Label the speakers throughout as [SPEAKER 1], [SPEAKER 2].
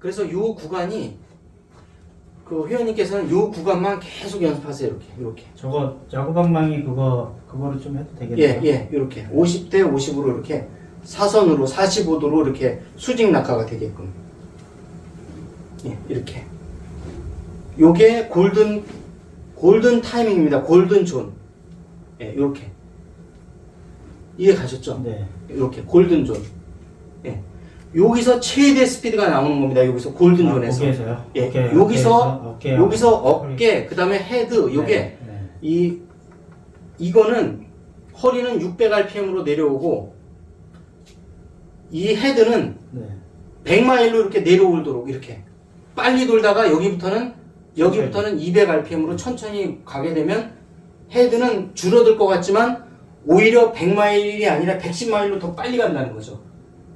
[SPEAKER 1] 그래서 이 구간이 그 회원님께서는 이 구간만 계속 연습하세요. 이렇게 이렇게.
[SPEAKER 2] 저거 야구방망이 그거 그거로 좀 해도
[SPEAKER 1] 예,
[SPEAKER 2] 되겠네요.
[SPEAKER 1] 예, 이렇게 50대 50으로 이렇게 사선으로 45도로 이렇게 수직 낙하가 되게끔. 예, 이렇게. 요게 골든 골든 타이밍입니다. 골든 존. 예, 이렇게. 이해 가셨죠?
[SPEAKER 2] 네.
[SPEAKER 1] 이렇게 골든 존. 예. 여기서 최대 스피드가 나오는 겁니다. 여기서 골든
[SPEAKER 2] 아,
[SPEAKER 1] 존에서.
[SPEAKER 2] 거기에서요?
[SPEAKER 1] 예, 여기서
[SPEAKER 2] 오케이,
[SPEAKER 1] 여기서
[SPEAKER 2] 허리.
[SPEAKER 1] 어깨, 그다음에 헤드, 요게
[SPEAKER 2] 네, 네.
[SPEAKER 1] 이 이거는 허리는 600rpm으로 내려오고 이 헤드는
[SPEAKER 2] 네.
[SPEAKER 1] 100마일로 이렇게 내려오도록 이렇게 빨리 돌다가 여기부터는 여기부터는 200rpm으로 천천히 가게 되면 헤드는 줄어들 것 같지만 오히려 100마일이 아니라 110마일로 더 빨리 간다는 거죠.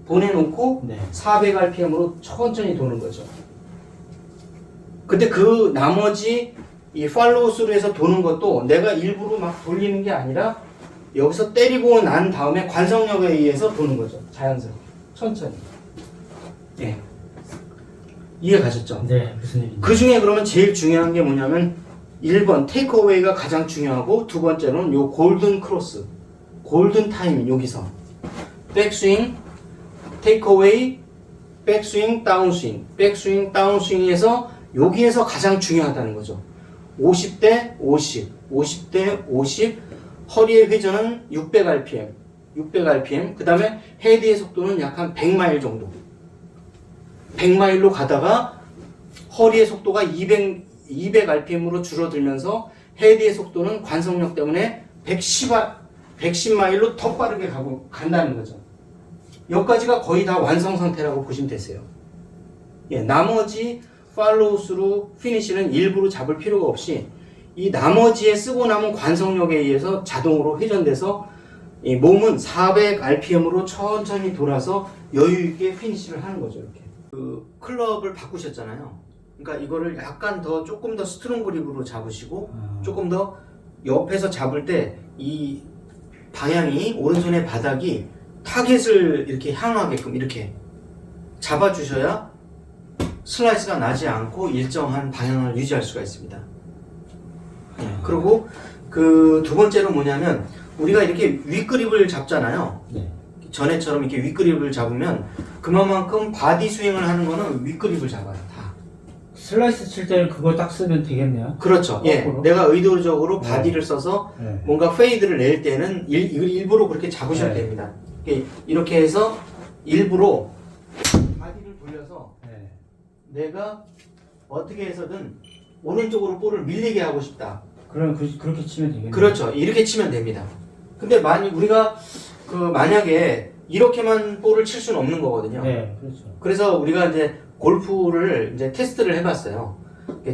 [SPEAKER 1] 보내놓고
[SPEAKER 2] 네.
[SPEAKER 1] 400rpm으로 천천히 도는 거죠. 근데 그 나머지 이 팔로우 스루에서 도는 것도 내가 일부러 막 돌리는 게 아니라 여기서 때리고 난 다음에 관성력에 의해서 도는 거죠. 자연스럽게. 천천히. 예. 이해 가셨죠?
[SPEAKER 2] 네, 무슨 일인지.
[SPEAKER 1] 그 중에 그러면 제일 중요한 게 뭐냐면 1번 테이크어웨이가 가장 중요하고 두 번째로는 요 골든 크로스. 골든 타이밍 여기서. 백스윙, 테이크어웨이, 백스윙, 다운스윙. 백스윙, 다운스윙에서 여기에서 가장 중요하다는 거죠. 50대 50, 50대 50, 허리의 회전은 600rpm, 600rpm, 그 다음에 헤드의 속도는 약 한 100마일 정도. 100마일로 가다가 허리의 속도가 200, 200rpm으로 줄어들면서 헤드의 속도는 관성력 때문에 110, 110마일로 더 빠르게 가고 간다는 거죠. 여기까지가 거의 다 완성 상태라고 보시면 되세요. 예, 나머지 팔로우스루 피니시는 일부러 잡을 필요가 없이 이 나머지에 쓰고 남은 관성력에 의해서 자동으로 회전돼서 이 몸은 400rpm으로 천천히 돌아서 여유 있게 피니시를 하는 거죠, 이렇게. 그 클럽을 바꾸셨잖아요. 그러니까 이거를 약간 더 조금 더 스트롱 그립으로 잡으시고
[SPEAKER 2] 아,
[SPEAKER 1] 조금 더 옆에서 잡을 때 이 방향이 오른손의 바닥이 타겟을 이렇게 향하게끔 이렇게 잡아주셔야 슬라이스가 나지 않고 일정한 방향을 유지할 수가 있습니다. 예, 그리고 그 두 번째로 뭐냐면 우리가 이렇게 윗그립을 잡잖아요.
[SPEAKER 2] 네.
[SPEAKER 1] 전에처럼 이렇게 윗그립을 잡으면 그만큼 바디 스윙을 하는 거는 윗그립을 잡아요. 다.
[SPEAKER 2] 슬라이스 칠 때는 그거 딱 쓰면 되겠네요.
[SPEAKER 1] 그렇죠. 예.
[SPEAKER 2] 거꾸로?
[SPEAKER 1] 내가 의도적으로
[SPEAKER 2] 네.
[SPEAKER 1] 바디를 써서
[SPEAKER 2] 네.
[SPEAKER 1] 뭔가 페이드를 낼 때는 일, 일부러 그렇게 잡으셔야
[SPEAKER 2] 네.
[SPEAKER 1] 됩니다. 이렇게- 이렇게 해서 일부러 바디를 돌려서
[SPEAKER 2] 네.
[SPEAKER 1] 내가 어떻게 해서든 오른쪽으로 볼을 밀리게 하고 싶다.
[SPEAKER 2] 그럼 그, 그렇게 치면 되겠네요.
[SPEAKER 1] 그렇죠. 이렇게 치면 됩니다. 근데 만약 우리가 그 만약에 이렇게만 볼을 칠 수는 없는 거거든요.
[SPEAKER 2] 네, 그렇죠.
[SPEAKER 1] 그래서 우리가 이제 골프를 이제 테스트를 해봤어요.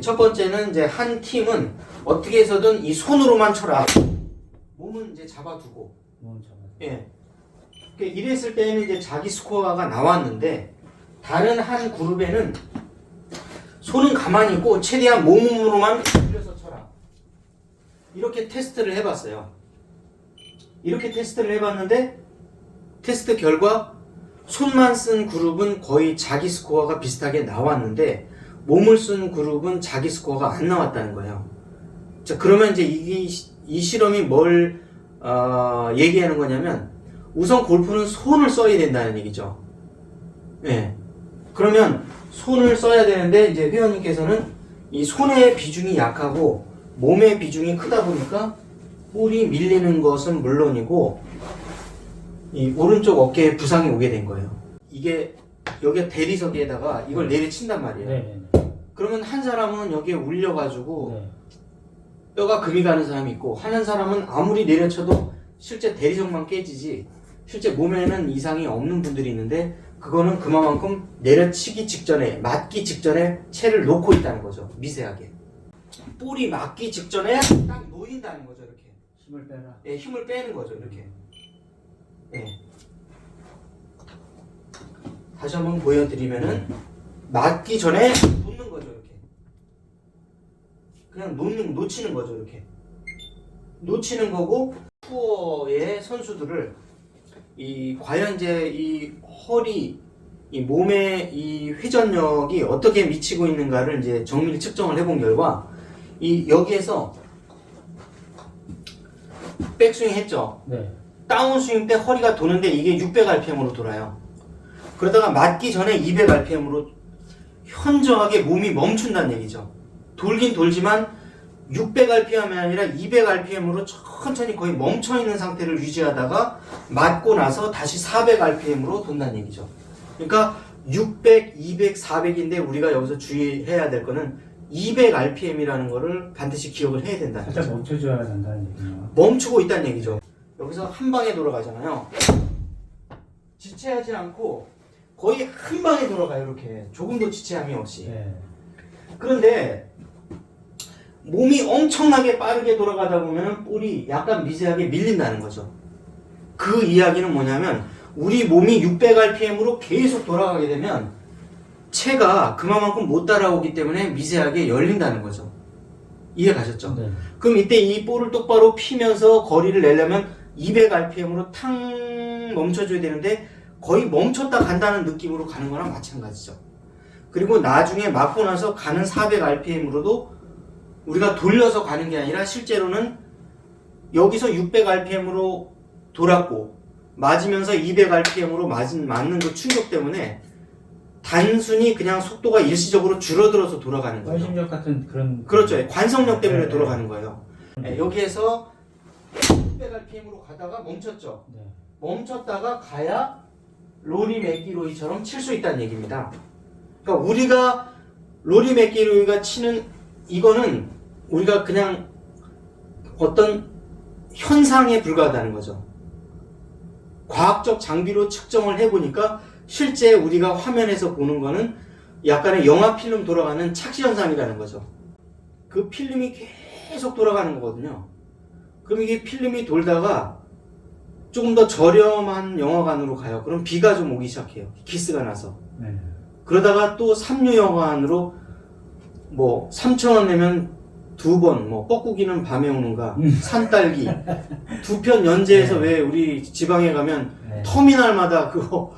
[SPEAKER 1] 첫 번째는 이제 한 팀은 어떻게 해서든 이 손으로만 쳐라. 몸은 이제 잡아두고.
[SPEAKER 2] 몸 잡아요.
[SPEAKER 1] 예. 그러니까 이랬을 때는 이제 자기 스코어가 나왔는데 다른 한 그룹에는 손은 가만히 있고 최대한 몸으로만 돌려서 쳐라. 이렇게 테스트를 해봤어요. 이렇게 테스트를 해봤는데 테스트 결과 손만 쓴 그룹은 거의 자기 스코어가 비슷하게 나왔는데 몸을 쓴 그룹은 자기 스코어가 안 나왔다는 거예요. 자 그러면 이제 이, 이 실험이 뭘 어, 얘기하는 거냐면 우선 골프는 손을 써야 된다는 얘기죠. 예. 그러면 손을 써야 되는데 이제 회원님께서는 이 손의 비중이 약하고 몸의 비중이 크다 보니까 볼이 밀리는 것은 물론이고 이 오른쪽 어깨에 부상이 오게 된 거예요. 이게 여기 대리석에다가 이걸 내리친단 말이에요.
[SPEAKER 2] 네, 네,
[SPEAKER 1] 그러면 한 사람은 여기에 울려가지고
[SPEAKER 2] 네.
[SPEAKER 1] 뼈가 금이 가는 사람이 있고 하는 사람은 아무리 내려쳐도 실제 대리석만 깨지지 실제 몸에는 이상이 없는 분들이 있는데 그거는 그만큼 내려치기 직전에 맞기 직전에 채를 놓고 있다는 거죠. 미세하게. 볼이 맞기 직전에 딱 놓인다는 거죠 이렇게.
[SPEAKER 2] 힘을 빼라.
[SPEAKER 1] 예, 힘을 빼는 거죠 이렇게. 예. 다시 한번 보여드리면은 맞기 전에 놓는 거죠 이렇게. 그냥 놓는 놓치는 거죠 이렇게. 놓치는 거고 투어의 선수들을 이 과연 이제 이 허리 이 몸의 이 회전력이 어떻게 미치고 있는가를 이제 정밀 측정을 해본 결과 이 여기에서 백스윙 했죠.
[SPEAKER 2] 네.
[SPEAKER 1] 다운스윙 때 허리가 도는데 이게 600rpm으로 돌아요. 그러다가 맞기 전에 200rpm으로 현저하게 몸이 멈춘다는 얘기죠. 돌긴 돌지만 600rpm이 아니라 200rpm으로 천천히 거의 멈춰 있는 상태를 유지하다가 맞고 나서 다시 400rpm으로 돈다는 얘기죠. 그러니까 600, 200, 400인데 우리가 여기서 주의해야 될 거는 200rpm이라는 거를 반드시 기억을 해야 된다는 거죠.
[SPEAKER 2] 살짝 멈춰줘야 된다는 얘기네요.
[SPEAKER 1] 멈추고 있다는 얘기죠. 여기서 한 방에 돌아가잖아요. 지체하지 않고 거의 한 방에 돌아가요. 이렇게 조금도 지체함이 없이.
[SPEAKER 2] 네.
[SPEAKER 1] 그런데 몸이 엄청나게 빠르게 돌아가다 보면 볼이 약간 미세하게 밀린다는 거죠. 그 이야기는 뭐냐면 우리 몸이 600rpm으로 계속 돌아가게 되면 체가 그만큼 못 따라오기 때문에 미세하게 열린다는 거죠. 이해 가셨죠?
[SPEAKER 2] 네.
[SPEAKER 1] 그럼 이때 이 볼을 똑바로 피면서 거리를 내려면 200rpm으로 탕 멈춰줘야 되는데 거의 멈췄다 간다는 느낌으로 가는 거랑 마찬가지죠. 그리고 나중에 맞고 나서 가는 400rpm으로도 우리가 돌려서 가는 게 아니라 실제로는 여기서 600rpm으로 돌았고 맞으면서 200rpm으로 맞은, 맞는 그 충격 때문에 단순히 그냥 속도가 일시적으로 줄어들어서 돌아가는 거죠.
[SPEAKER 2] 원심력 같은 그런.
[SPEAKER 1] 그렇죠. 관성력 때문에
[SPEAKER 2] 네, 네.
[SPEAKER 1] 돌아가는 거예요. 네, 여기에서 600rpm으로 가다가 멈췄죠.
[SPEAKER 2] 네.
[SPEAKER 1] 멈췄다가 가야 로리 맥기로이처럼 칠 수 있다는 얘기입니다. 그러니까 우리가 로리 맥기로이가 치는 이거는 우리가 그냥 어떤 현상에 불과하다는 거죠. 과학적 장비로 측정을 해보니까 실제 우리가 화면에서 보는 거는 약간의 영화 필름 돌아가는 착시 현상이라는 거죠. 그 필름이 계속 돌아가는 거거든요. 그럼 이게 필름이 돌다가 조금 더 저렴한 영화관으로 가요. 그럼 비가 좀 오기 시작해요. 기스가 나서.
[SPEAKER 2] 네.
[SPEAKER 1] 그러다가 또 삼류 영화관으로 뭐 3천 원 내면 두 번, 뭐 뻐꾸기는 밤에 오는가, 산딸기 두 편 연재해서
[SPEAKER 2] 네.
[SPEAKER 1] 왜 우리 지방에 가면
[SPEAKER 2] 네.
[SPEAKER 1] 터미널마다 그거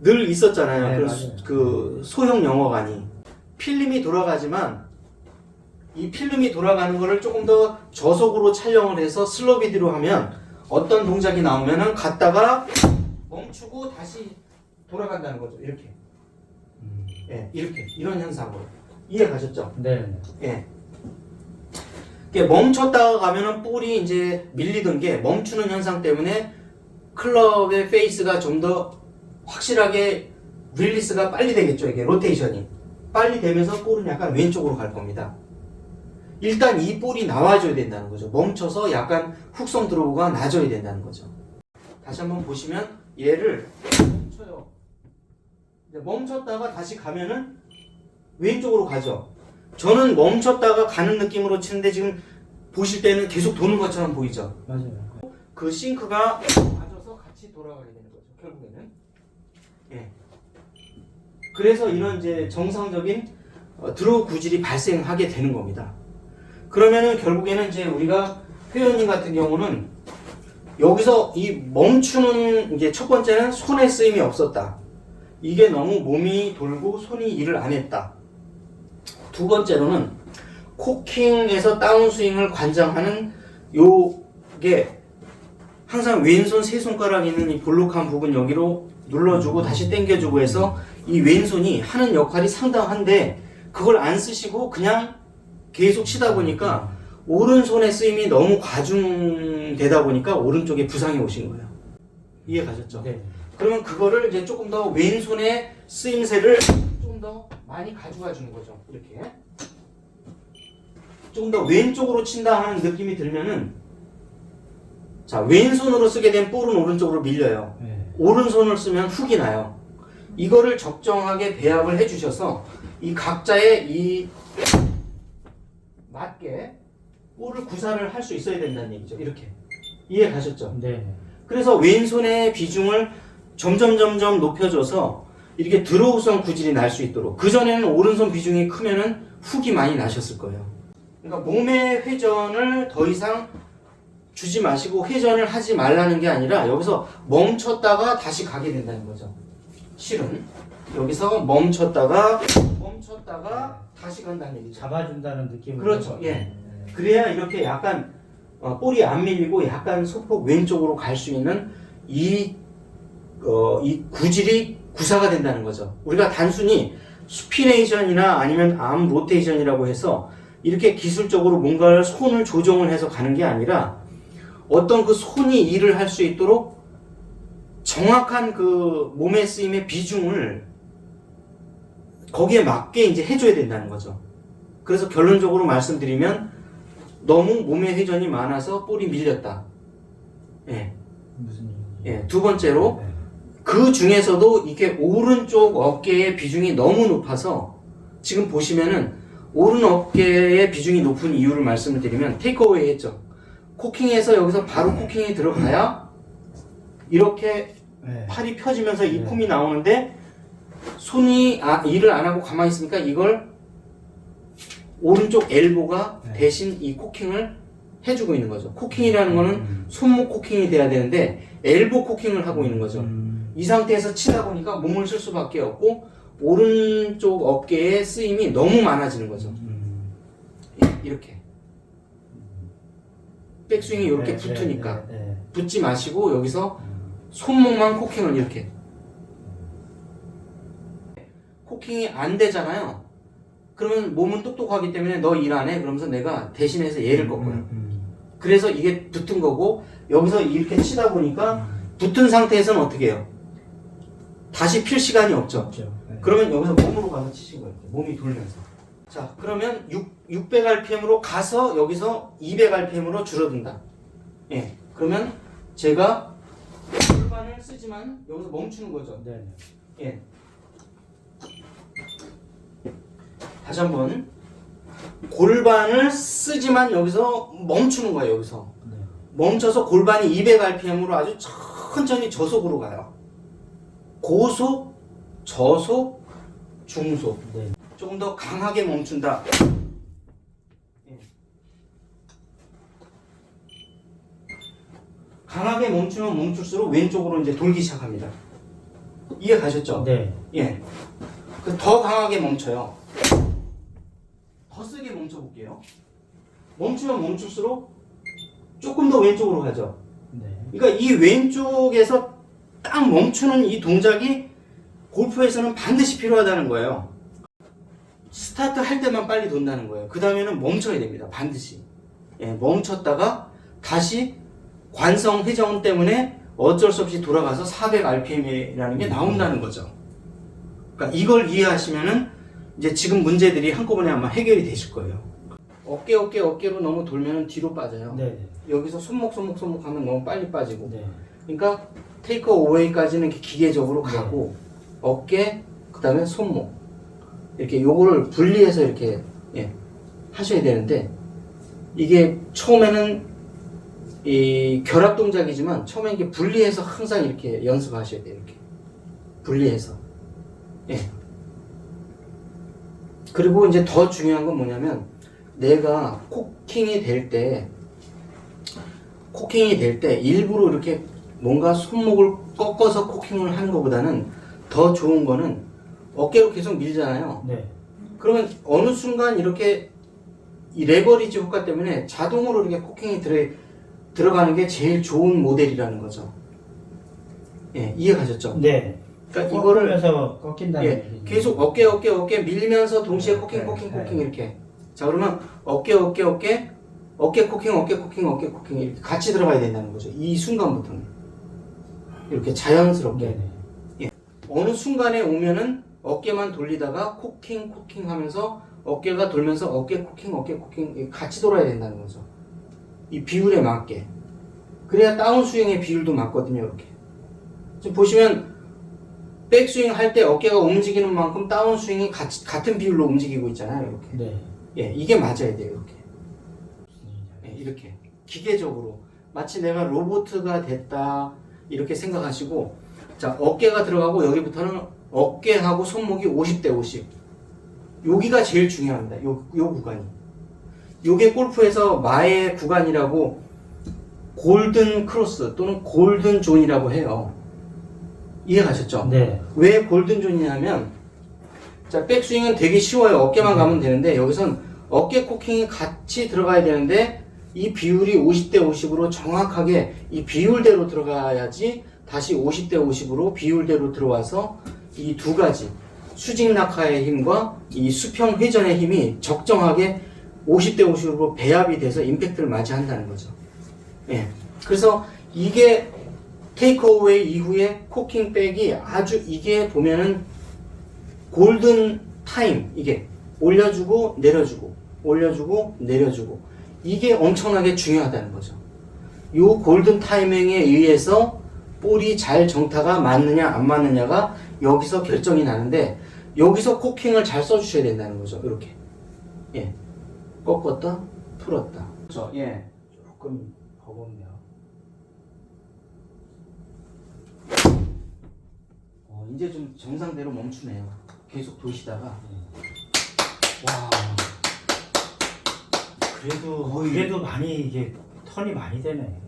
[SPEAKER 1] 늘 있었잖아요.
[SPEAKER 2] 네,
[SPEAKER 1] 그. 그 소형 영화관이 필름이 돌아가지만 이 필름이 돌아가는 거를 조금 더 저속으로 촬영을 해서 슬로 비디로 하면 어떤 동작이 나오면은 갔다가 멈추고 다시 돌아간다는 거죠. 이렇게.
[SPEAKER 2] 음.
[SPEAKER 1] 예, 이렇게 이런 현상으로 이해 가셨죠?
[SPEAKER 2] 네.
[SPEAKER 1] 예. 멈췄다가 가면은 볼이 이제 밀리던 게 멈추는 현상 때문에 클럽의 페이스가 좀 더 확실하게 릴리스가 빨리 되겠죠. 이게 로테이션이 빨리 되면서 볼은 약간 왼쪽으로 갈 겁니다. 일단 이 볼이 나와줘야 된다는 거죠. 멈춰서 약간 훅성 드로우가 낮아야 된다는 거죠. 다시 한번 보시면 얘를 멈춰요. 멈췄다가 다시 가면은 왼쪽으로 가죠. 저는 멈췄다가 가는 느낌으로 치는데 지금 보실 때는 계속 도는 것처럼 보이죠.
[SPEAKER 2] 맞아요.
[SPEAKER 1] 그 싱크가 맞아서 같이 돌아가게 되는 거죠. 결국에는. 예. 그래서 이런 이제 정상적인 어, 드로우 구질이 발생하게 되는 겁니다. 그러면은 결국에는 이제 우리가 회원님 같은 경우는 여기서 이 멈추는 이게 첫 번째는 손에 쓰임이 없었다. 이게 너무 몸이 돌고 손이 일을 안 했다. 두 번째로는 코킹에서 다운스윙을 관장하는 요게 항상 왼손 세 손가락 있는 이 볼록한 부분 여기로 눌러주고 다시 당겨주고 해서 이 왼손이 하는 역할이 상당한데 그걸 안 쓰시고 그냥 계속 치다 보니까 오른손의 쓰임이 너무 과중되다 보니까 오른쪽에 부상이 오신 거예요. 이해 가셨죠?
[SPEAKER 2] 네.
[SPEAKER 1] 그러면 그거를 이제 조금 더 왼손의 쓰임새를 조금 더 많이 가져가 주는 거죠. 이렇게. 조금 더 왼쪽으로 친다 하는 느낌이 들면은 자, 왼손으로 쓰게 된 볼은 오른쪽으로 밀려요.
[SPEAKER 2] 네.
[SPEAKER 1] 오른손을 쓰면 훅이 나요. 이거를 적정하게 배합을 해 주셔서 이 각자의 이 맞게 볼을 구사를 할 수 있어야 된다는 얘기죠. 이렇게. 이해 가셨죠?
[SPEAKER 2] 네.
[SPEAKER 1] 그래서 왼손의 비중을 점점 점점 높여줘서 이렇게 드로우성 구질이 날 수 있도록 그 전에는 오른손 비중이 크면은 훅이 많이 나셨을 거예요. 그러니까 몸의 회전을 더 이상 주지 마시고 회전을 하지 말라는 게 아니라 여기서 멈췄다가 다시 가게 된다는 거죠. 실은 여기서 멈췄다가 멈췄다가 다시 간다는 얘기죠.
[SPEAKER 2] 잡아준다는 느낌으로.
[SPEAKER 1] 그렇죠. 예. 그래야 이렇게 약간 어, 볼이 안 밀리고 약간 소폭 왼쪽으로 갈 수 있는 이, 어, 이 구질이 구사가 된다는 거죠. 우리가 단순히 스피네이션이나 아니면 암 로테이션이라고 해서 이렇게 기술적으로 뭔가를 손을 조정을 해서 가는 게 아니라 어떤 그 손이 일을 할 수 있도록 정확한 그 몸의 쓰임의 비중을 거기에 맞게 이제 해줘야 된다는 거죠. 그래서 결론적으로 말씀드리면 너무 몸의 회전이 많아서 볼이 밀렸다. 예.
[SPEAKER 2] 무슨?
[SPEAKER 1] 예. 두 번째로
[SPEAKER 2] 네.
[SPEAKER 1] 그 중에서도 이게 오른쪽 어깨의 비중이 너무 높아서 지금 보시면은 오른 어깨의 비중이 높은 이유를 말씀을 드리면 테이크어웨이 했죠. 코킹해서 여기서 바로 코킹이 들어가야 이렇게
[SPEAKER 2] 네.
[SPEAKER 1] 팔이 펴지면서 이
[SPEAKER 2] 네.
[SPEAKER 1] 폼이 나오는데 손이 아, 일을 안 하고 가만히 있으니까 이걸 오른쪽 엘보가
[SPEAKER 2] 네.
[SPEAKER 1] 대신 이 코킹을 해주고 있는 거죠. 코킹이라는 거는
[SPEAKER 2] 음.
[SPEAKER 1] 손목 코킹이 돼야 되는데 엘보 코킹을 하고 있는 거죠.
[SPEAKER 2] 음.
[SPEAKER 1] 이 상태에서 치다 보니까 몸을 쓸 수밖에 없고 오른쪽 어깨에 쓰임이 너무 많아지는 거죠.
[SPEAKER 2] 음.
[SPEAKER 1] 이렇게 백스윙이 이렇게
[SPEAKER 2] 네,
[SPEAKER 1] 붙으니까
[SPEAKER 2] 네, 네,
[SPEAKER 1] 붙지 마시고 여기서
[SPEAKER 2] 네. 음.
[SPEAKER 1] 손목만 코킹을 이렇게 코킹이 안 되잖아요. 그러면 몸은 똑똑하기 때문에 너 일 안 해. 그러면서 내가 대신해서 얘를 꺾어요.
[SPEAKER 2] 음.
[SPEAKER 1] 그래서 이게 붙은 거고 여기서 이렇게 치다 보니까
[SPEAKER 2] 음.
[SPEAKER 1] 붙은 상태에서는 어떻게 해요? 다시 필 시간이 없죠.
[SPEAKER 2] 없죠. 네.
[SPEAKER 1] 그러면 여기서 몸으로 가서 치신 거예요. 몸이 돌면서. 자, 그러면 6, 600rpm으로 가서 여기서 200rpm으로 줄어든다. 예. 그러면 제가 골반을 쓰지만 여기서 멈추는 거죠.
[SPEAKER 2] 네. 네.
[SPEAKER 1] 예. 다시 한번 골반을 쓰지만 여기서 멈추는 거예요. 여기서
[SPEAKER 2] 네.
[SPEAKER 1] 멈춰서 골반이 200rpm으로 아주 천천히 저속으로 가요. 고속, 저속, 중속.
[SPEAKER 2] 네.
[SPEAKER 1] 조금 더 강하게 멈춘다. 예. 강하게 멈추면 멈출수록 왼쪽으로 이제 돌기 시작합니다. 이해 가셨죠?
[SPEAKER 2] 네.
[SPEAKER 1] 예. 그 더 강하게 멈춰요. 더 세게 멈춰볼게요. 멈추면 멈출수록 조금 더 왼쪽으로 가죠.
[SPEAKER 2] 네.
[SPEAKER 1] 그러니까 이 왼쪽에서 딱 멈추는 이 동작이 골프에서는 반드시 필요하다는 거예요. 스타트 할 때만 빨리 돈다는 거예요. 그 다음에는 멈춰야 됩니다. 반드시. 예, 멈췄다가 다시 관성 회전 때문에 어쩔 수 없이 돌아가서 400rpm이라는 게 나온다는 거죠. 그러니까 이걸 이해하시면은 이제 지금 문제들이 한꺼번에 아마 해결이 되실 거예요. 어깨 어깨 어깨로 너무 돌면 뒤로 빠져요.
[SPEAKER 2] 네. 네.
[SPEAKER 1] 여기서 손목 손목 손목 하면 너무 빨리 빠지고
[SPEAKER 2] 네.
[SPEAKER 1] 그러니까 테이크 어웨이까지는 이렇게 기계적으로
[SPEAKER 2] 네.
[SPEAKER 1] 가고 어깨 그다음에 손목. 이렇게 요거를 분리해서 이렇게 예, 하셔야 되는데 이게 처음에는 이 결합 동작이지만 처음에 이게 분리해서 항상 이렇게 연습하셔야 돼요 이렇게. 분리해서. 예. 그리고 이제 더 중요한 건 뭐냐면 내가 코킹이 될 때 코킹이 될 때 일부러 이렇게 뭔가 손목을 꺾어서 코킹을 하는 것보다는 더 좋은 거는 어깨로 계속 밀잖아요.
[SPEAKER 2] 네.
[SPEAKER 1] 그러면 어느 순간 이렇게 이 레버리지 효과 때문에 자동으로 이렇게 코킹이 들어, 들어가는 게 제일 좋은 모델이라는 거죠. 예, 이해 가셨죠?
[SPEAKER 2] 네.
[SPEAKER 1] 그러니까 이거를
[SPEAKER 2] 꺾으면서 꺾인다는
[SPEAKER 1] 예,
[SPEAKER 2] 얘기죠.
[SPEAKER 1] 계속 어깨 어깨 어깨 밀면서 동시에
[SPEAKER 2] 네,
[SPEAKER 1] 코킹
[SPEAKER 2] 네,
[SPEAKER 1] 코킹
[SPEAKER 2] 네.
[SPEAKER 1] 코킹 이렇게. 자 그러면 어깨 어깨 어깨 어깨 코킹 어깨 코킹 어깨 코킹 이렇게 같이 들어가야 된다는 거죠. 이 순간부터는 이렇게 자연스럽게
[SPEAKER 2] 네. 네.
[SPEAKER 1] 어느 순간에 오면은 어깨만 돌리다가 코킹 코킹 하면서 어깨가 돌면서 어깨 코킹 어깨 코킹 같이 돌아야 된다는 거죠. 이 비율에 맞게. 그래야 다운 스윙의 비율도 맞거든요. 이렇게. 지금 보시면 백스윙 할 때 어깨가 움직이는 만큼 다운 스윙이 같이, 같은 비율로 움직이고 있잖아요. 이렇게.
[SPEAKER 2] 네.
[SPEAKER 1] 예, 이게 맞아야 돼요. 이렇게. 예, 이렇게. 기계적으로. 마치 내가 로보트가 됐다. 이렇게 생각하시고, 자, 어깨가 들어가고 여기부터는 어깨하고 손목이 50대 50. 여기가 제일 중요합니다. 요, 요 구간이. 요게 골프에서 마의 구간이라고 골든 크로스 또는 골든 존이라고 해요. 이해가셨죠?
[SPEAKER 2] 네.
[SPEAKER 1] 왜 골든 존이냐면 자 백스윙은 되게 쉬워요 어깨만 가면 되는데 여기선 어깨 코킹이 같이 들어가야 되는데 이 비율이 50대 50으로 정확하게 이 비율대로 들어가야지 다시 50대 50으로 비율대로 들어와서 이 두 가지 수직 낙하의 힘과 이 수평 회전의 힘이 적정하게 50대 50으로 배합이 돼서 임팩트를 맞이한다는 거죠. 예. 그래서 이게 테이크어웨이 이후에 코킹백이 아주 이게 보면은 골든 타임 이게 올려주고 내려주고 올려주고 내려주고 이게 엄청나게 중요하다는 거죠. 요 골든 타이밍에 의해서 볼이 잘 정타가 맞느냐 안 맞느냐가 여기서 결정이 나는데 여기서 코킹을 잘 써주셔야 된다는 거죠. 이렇게 예 꺾었다 풀었다 그렇죠. 예
[SPEAKER 2] 조금 버겁네요.
[SPEAKER 1] 어, 이제 좀 정상대로 멈추네요. 계속 도시다가 와 그래도 거의
[SPEAKER 2] 그래도 많이 이게 턴이 많이 되네.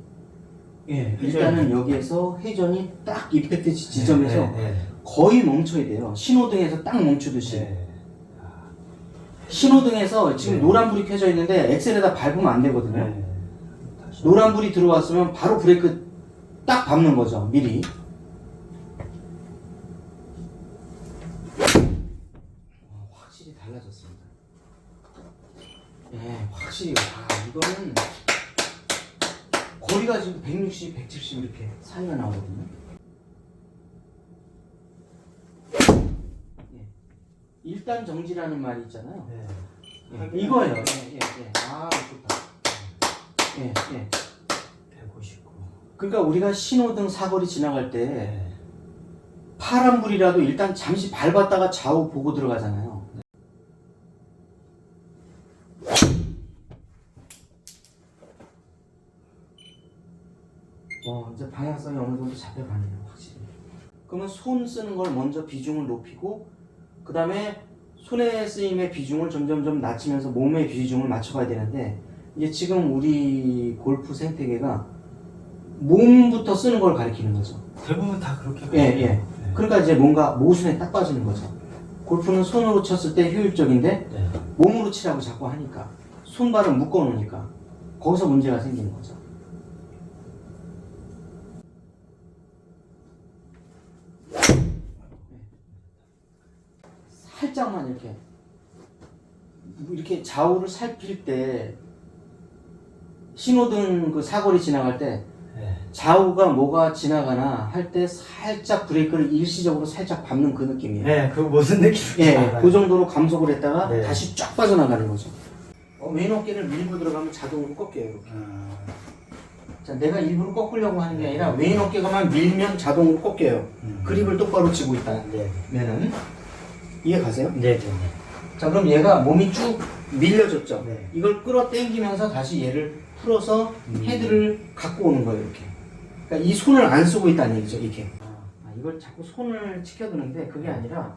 [SPEAKER 1] 예 일단은 여기에서 회전이 딱 임팩트 지- 지점에서
[SPEAKER 2] 네, 네,
[SPEAKER 1] 거의 멈춰야 돼요. 신호등에서 딱 멈추듯이
[SPEAKER 2] 네.
[SPEAKER 1] 신호등에서 지금
[SPEAKER 2] 네.
[SPEAKER 1] 노란불이 켜져 있는데 엑셀에다 밟으면 안 되거든요.
[SPEAKER 2] 네. 다시.
[SPEAKER 1] 노란불이 들어왔으면 바로 브레이크 딱 밟는 거죠. 미리. 어, 확실히 달라졌습니다. 예, 확실히 와 이거는 거리가 지금 160, 170 이렇게 사이가 나오거든요. 예. 일단 정지라는 말이 있잖아요.
[SPEAKER 2] 네.
[SPEAKER 1] 예, 이거예요. 예, 예, 예. 아 좋다. 예, 예.
[SPEAKER 2] 159.
[SPEAKER 1] 그러니까 우리가 신호등 사거리 지나갈 때
[SPEAKER 2] 네.
[SPEAKER 1] 파란불이라도 일단 잠시 밟았다가 좌우 보고 들어가잖아요. 어, 이제 방향성이 어느 정도 잡혀가네요, 확실히. 그러면 손 쓰는 걸 먼저 비중을 높이고, 그 다음에 손에 쓰임의 비중을 점점점 낮추면서 몸의 비중을 맞춰가야 되는데, 이제 지금 우리 골프 생태계가 몸부터 쓰는 걸 가리키는 거죠.
[SPEAKER 2] 대부분 다 그렇게
[SPEAKER 1] 예. 예.
[SPEAKER 2] 네.
[SPEAKER 1] 그러니까 이제 뭔가 모순에 딱 빠지는 거죠. 골프는 손으로 쳤을 때 효율적인데
[SPEAKER 2] 네.
[SPEAKER 1] 몸으로 치라고 자꾸 하니까 손발을 묶어 놓으니까 거기서 문제가 생기는 거죠. 살짝만 이렇게 이렇게 좌우를 살필 때 신호등 그 사거리 지나갈 때
[SPEAKER 2] 네.
[SPEAKER 1] 좌우가 뭐가 지나가나 할 때 살짝 브레이크를 일시적으로 살짝 밟는 그 느낌이에요.
[SPEAKER 2] 네, 그 무슨 느낌인지
[SPEAKER 1] 예,
[SPEAKER 2] 알아요.
[SPEAKER 1] 그 정도로 감속을 했다가
[SPEAKER 2] 네.
[SPEAKER 1] 다시 쫙 빠져나가는 거죠. 어, 왼 어깨를 밀고 들어가면 자동으로 꺾여요. 이렇게.
[SPEAKER 2] 아,
[SPEAKER 1] 자, 내가 일부러 꺾으려고 하는 게 아니라 왼 어깨가만 밀면 자동으로 꺾여요.
[SPEAKER 2] 음.
[SPEAKER 1] 그립을 똑바로 치고 있다는
[SPEAKER 2] 네.
[SPEAKER 1] 면은 이해 가세요?
[SPEAKER 2] 네, 네, 네.
[SPEAKER 1] 자, 그럼 얘가 몸이 쭉 밀려졌죠.
[SPEAKER 2] 네.
[SPEAKER 1] 이걸 끌어당기면서 다시 얘를 풀어서
[SPEAKER 2] 음.
[SPEAKER 1] 헤드를 갖고 오는 거예요. 이렇게. 그러니까 이 손을 안 쓰고 있다는 얘기죠. 이렇게. 아, 이걸 자꾸 손을 치켜드는데 그게 아니라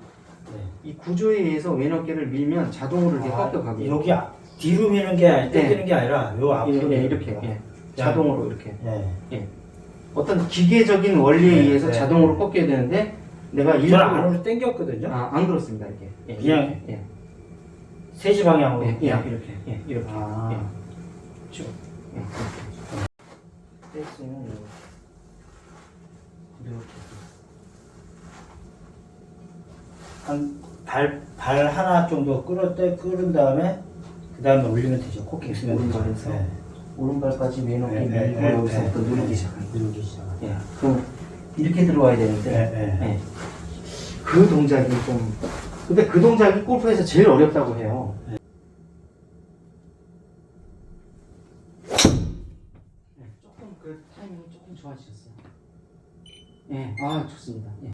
[SPEAKER 2] 네.
[SPEAKER 1] 이 구조에 의해서 왼 어깨를 밀면 자동으로 이렇게
[SPEAKER 2] 아,
[SPEAKER 1] 꺾여가고
[SPEAKER 2] 여기 아- 뒤로 미는 게 아니-
[SPEAKER 1] 네.
[SPEAKER 2] 당기는 게 아니라 요 앞으로
[SPEAKER 1] 이렇게,
[SPEAKER 2] 미는
[SPEAKER 1] 이렇게
[SPEAKER 2] 거구나.
[SPEAKER 1] 예. 자동으로 이렇게
[SPEAKER 2] 네.
[SPEAKER 1] 어떤 기계적인 원리에
[SPEAKER 2] 네,
[SPEAKER 1] 의해서
[SPEAKER 2] 네.
[SPEAKER 1] 자동으로 꺾여야 되는데 내가
[SPEAKER 2] 저는
[SPEAKER 1] 일부러
[SPEAKER 2] 안으로 당겼거든요.
[SPEAKER 1] 아, 안 그렇습니다 이렇게 예,
[SPEAKER 2] 그냥.
[SPEAKER 1] 예,
[SPEAKER 2] 세시 방향으로
[SPEAKER 1] 예, 예,
[SPEAKER 2] 그냥
[SPEAKER 1] 이렇게 예, 이렇게
[SPEAKER 2] 아.
[SPEAKER 1] 예. 쭉 예, 이렇게 떼쓰면 이렇게
[SPEAKER 2] 한발 발 하나 정도 끌어 떼 끌은 다음에 그 다음에 올리면 되죠. 코킹 쓰면 되죠.
[SPEAKER 1] 오른발에서?
[SPEAKER 2] 네.
[SPEAKER 1] 오른발까지 왼 어깨
[SPEAKER 2] 네, 네,
[SPEAKER 1] 밀고
[SPEAKER 2] 네,
[SPEAKER 1] 여기서부터
[SPEAKER 2] 네.
[SPEAKER 1] 누르기 시작합니다
[SPEAKER 2] 누르기 시작.
[SPEAKER 1] 예, 그럼 이렇게 들어와야 되는데
[SPEAKER 2] 네, 네.
[SPEAKER 1] 예. 그 동작이 좀 근데 그 동작이 골프에서 제일 어렵다고 해요. 네, 조금 그 타이밍이 조금 좋아지셨어요. 예, 아 좋습니다. 예.